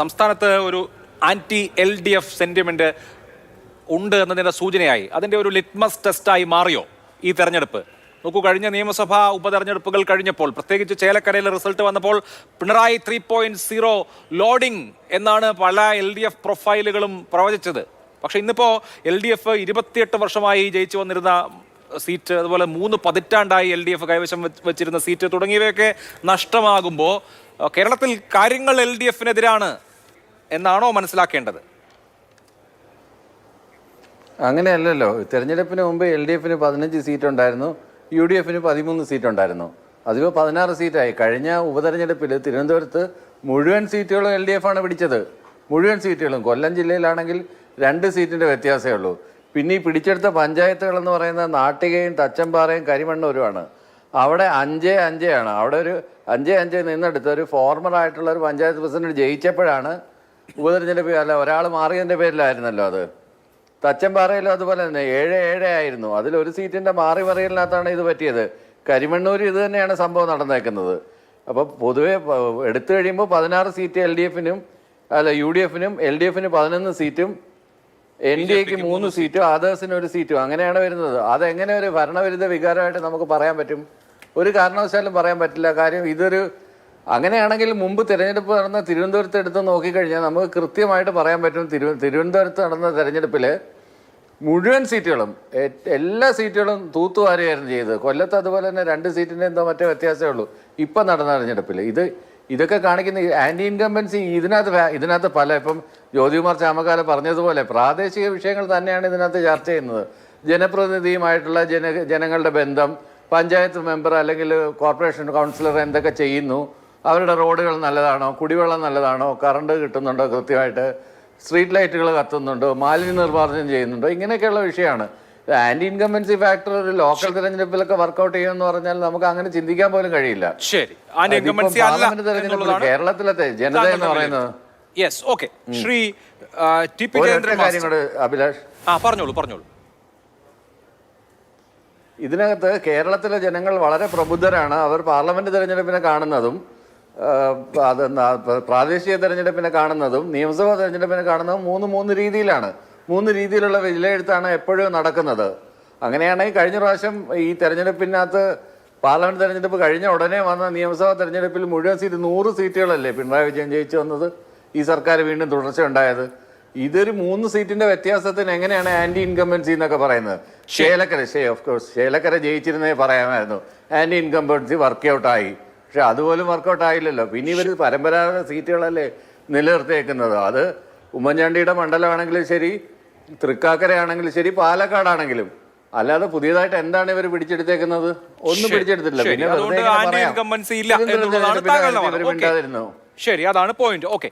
സംസ്ഥാനത്ത് ഒരു anti L D F sentiment ഉണ്ട് എന്നതിന്റെ സൂചനയായി. അതിന്റെ ഒരു ലിറ്റ്മസ് ടെസ്റ്റായി മാറിയോ ഈ തെരഞ്ഞെടുപ്പ്? നോക്കൂ കഴിഞ്ഞ നിയമസഭാ ഉപതെരഞ്ഞെടുപ്പുകൾ കഴിഞ്ഞപ്പോൾ പ്രത്യേകിച്ച് ചേലക്കരയിലെ റിസൾട്ട് വന്നപ്പോൾ Pinarayi three point zero loading എന്നാണ് പല എൽ ഡി എഫ് പ്രൊഫൈലുകളും പ്രവചിച്ചത്. പക്ഷേ ഇന്നിപ്പോൾ എൽ ഡി എഫ് ഇരുപത്തിയെട്ട് വർഷമായി ജയിച്ചു വന്നിരുന്ന സീറ്റ് അതുപോലെ മൂന്ന് പതിറ്റാണ്ടായി എൽ ഡി എഫ് കൈവശം വെച്ചിരുന്ന സീറ്റ് തുടങ്ങിയവയൊക്കെ നഷ്ടമാകുമ്പോൾ കേരളത്തിൽ കാര്യങ്ങൾ എൽ ഡി എഫിനെതിരാണ് എന്നാണോ മനസ്സിലാക്കേണ്ടത്? അങ്ങനെയല്ലല്ലോ. തെരഞ്ഞെടുപ്പിന് മുമ്പ് എൽ ഡി എഫിന് പതിനഞ്ച് സീറ്റ് ഉണ്ടായിരുന്നു യു ഡി എഫിന് പതിമൂന്ന് സീറ്റ് ഉണ്ടായിരുന്നു അതിപ്പോൾ പതിനാറ് സീറ്റായി. കഴിഞ്ഞ ഉപതെരഞ്ഞെടുപ്പിൽ തിരുവനന്തപുരത്ത് മുഴുവൻ സീറ്റുകളും എൽ ഡി എഫ് ആണ് പിടിച്ചത്. മുഴുവൻ സീറ്റുകളും. കൊല്ലം ജില്ലയിലാണെങ്കിൽ രണ്ട് സീറ്റിന്റെ വ്യത്യാസമേ ഉള്ളൂ. പിന്നെ ഈ പിടിച്ചെടുത്ത പഞ്ചായത്തുകളെന്ന് പറയുന്നത് നാട്ടികയും തച്ചമ്പാറയും കരിമണ്ണൂരുമാണ്. അവിടെ അഞ്ച് അഞ്ചാണ് അവിടെ ഒരു അഞ്ച് അഞ്ച് നിന്നെടുത്ത് ഒരു ഫോർമർ ആയിട്ടുള്ള ഒരു പഞ്ചായത്ത് പ്രസിഡന്റ് ജയിച്ചപ്പോഴാണ് ഉപതെരഞ്ഞെടുപ്പ് അല്ല ഒരാൾ മാറിയതിന്റെ പേരിലായിരുന്നല്ലോ അത്. തച്ചമ്പാറയിലും അതുപോലെ തന്നെ ഏഴ് ഏഴ് ആയിരുന്നു. അതിൽ ഒരു സീറ്റിന്റെ മാറി മറിയലിനകത്താണ് ഇത് പറ്റിയത്. കരിമണ്ണൂർ ഇത് തന്നെയാണ് സംഭവം നടന്നേക്കുന്നത്. അപ്പോൾ പൊതുവെ എടുത്തു കഴിയുമ്പോൾ പതിനാറ് സീറ്റ് എൽ ഡി എഫിനും അല്ല യു ഡി എഫിനും എൽ ഡി എഫിന് പതിനൊന്ന് സീറ്റും എൻ ഡി എക്ക് മൂന്ന് സീറ്റും ആദേഴ്സിന് ഒരു സീറ്റും. അങ്ങനെയാണ് വരുന്നത്. അതെങ്ങനെ ഒരു ഭരണവിരുദ്ധ വികാരമായിട്ട് നമുക്ക് പറയാൻ പറ്റും? ഒരു കാരണവശാലും പറയാൻ പറ്റില്ല. കാര്യം ഇതൊരു അങ്ങനെയാണെങ്കിൽ മുമ്പ് തിരഞ്ഞെടുപ്പ് നടന്ന തിരുവനന്തപുരത്ത് എടുത്ത് നോക്കിക്കഴിഞ്ഞാൽ നമുക്ക് കൃത്യമായിട്ട് പറയാൻ പറ്റും തിരു തിരുവനന്തപുരത്ത് നടന്ന തിരഞ്ഞെടുപ്പിൽ മുഴുവൻ സീറ്റുകളും എല്ലാ സീറ്റുകളും തൂത്തുവാരുകയായിരുന്നു ചെയ്തത്. കൊല്ലത്ത് അതുപോലെ തന്നെ രണ്ട് സീറ്റിന്റെ എന്തോ മറ്റേ വ്യത്യാസമേ ഉള്ളൂ. ഇപ്പം നടന്ന തെരഞ്ഞെടുപ്പിൽ ഇത് ഇതൊക്കെ കാണിക്കുന്ന ആന്റി ഇൻകംബൻസി ഇതിനകത്ത് ഇതിനകത്ത് പല ഇപ്പം ജ്യോതികുമാർ ചാമക്കാല പറഞ്ഞതുപോലെ പ്രാദേശിക വിഷയങ്ങൾ തന്നെയാണ് ഇതിനകത്ത് ചർച്ച ചെയ്യുന്നത്. ജനപ്രതിനിധിയുമായിട്ടുള്ള ജന ജനങ്ങളുടെ ബന്ധം പഞ്ചായത്ത് മെമ്പർ അല്ലെങ്കിൽ കോർപ്പറേഷൻ കൗൺസിലർ എന്തൊക്കെ ചെയ്യുന്നു അവരുടെ റോഡുകൾ നല്ലതാണോ കുടിവെള്ളം നല്ലതാണോ കറണ്ട് കിട്ടുന്നുണ്ടോ കൃത്യമായിട്ട് സ്ട്രീറ്റ് ലൈറ്റുകൾ കത്തുന്നുണ്ടോ മാലിന്യ നിർമ്മാർജനം ചെയ്യുന്നുണ്ടോ ഇങ്ങനെയൊക്കെയുള്ള വിഷയമാണ്. ആന്റി ഇൻകംബൻസി ഫാക്ടർ ഒരു ലോക്കൽ തെരഞ്ഞെടുപ്പിലൊക്കെ വർക്കൗട്ട് ചെയ്യുമെന്ന് പറഞ്ഞാൽ നമുക്ക് അങ്ങനെ ചിന്തിക്കാൻ പോലും കഴിയില്ല. ശരി. പാർലമെന്റ് കേരളത്തിലത്തെ ജനത എന്ന് പറയുന്നത്. Yes okay Shri T P കാര്യം. കൂടെ അഭിലാഷ്. ആ പറഞ്ഞോളൂ പറഞ്ഞോളൂ. ഇതിനകത്ത് കേരളത്തിലെ ജനങ്ങൾ വളരെ പ്രബുദ്ധരാണ്. അവർ പാർലമെന്റ് തെരഞ്ഞെടുപ്പിനെ കാണുന്നതും അത് പ്രാദേശിക തെരഞ്ഞെടുപ്പിനെ കാണുന്നതും നിയമസഭാ തെരഞ്ഞെടുപ്പിനെ കാണുന്നതും മൂന്ന് മൂന്ന് രീതിയിലാണ്. മൂന്ന് രീതിയിലുള്ള വിലയിരുത്താണ് എപ്പോഴും നടക്കുന്നത്. അങ്ങനെയാണെങ്കിൽ കഴിഞ്ഞ പ്രാവശ്യം ഈ തെരഞ്ഞെടുപ്പിനകത്ത് പാർലമെന്റ് തെരഞ്ഞെടുപ്പ് കഴിഞ്ഞ ഉടനെ വന്ന നിയമസഭാ തെരഞ്ഞെടുപ്പിൽ മുഴുവൻ സീറ്റ് നൂറ് സീറ്റുകളല്ലേ പിണറായി വിജയൻ ജയിച്ചു വന്നത്? ഈ സർക്കാർ വീണ്ടും തുടർച്ച ഉണ്ടായത്. ഇതൊരു മൂന്ന് സീറ്റിന്റെ വ്യത്യാസത്തിന് എങ്ങനെയാണ് ആന്റി ഇൻകംബൻസി എന്നൊക്കെ പറയുന്നത്? ശേലക്കര ശേ ഓഫ് കോഴ്സ് ശേലക്കര ജയിച്ചിരുന്നേ പറയാമായിരുന്നു. ആന്റി ഇൻകംബൻസി ആയി. പക്ഷെ അതുപോലും വർക്കൗട്ട് ആയില്ലല്ലോ. പിന്നെ ഇവർ പരമ്പരാഗത സീറ്റുകളല്ലേ നിലനിർത്തിയേക്കുന്നത്. അത് ഉമ്മൻചാണ്ടിയുടെ മണ്ഡലമാണെങ്കിലും ശരി തൃക്കാക്കരയാണെങ്കിലും ശരി പാലക്കാടാണെങ്കിലും. അല്ലാതെ പുതിയതായിട്ട് എന്താണ് ഇവർ പിടിച്ചെടുത്തേക്കുന്നത്? ഒന്നും പിടിച്ചെടുത്തിട്ടില്ല. പിടിച്ചെടുത്തില്ല പിന്നെ വെറുതെ പറയാം. ശരി അതാണ് പോയിന്റ് ഓക്കെ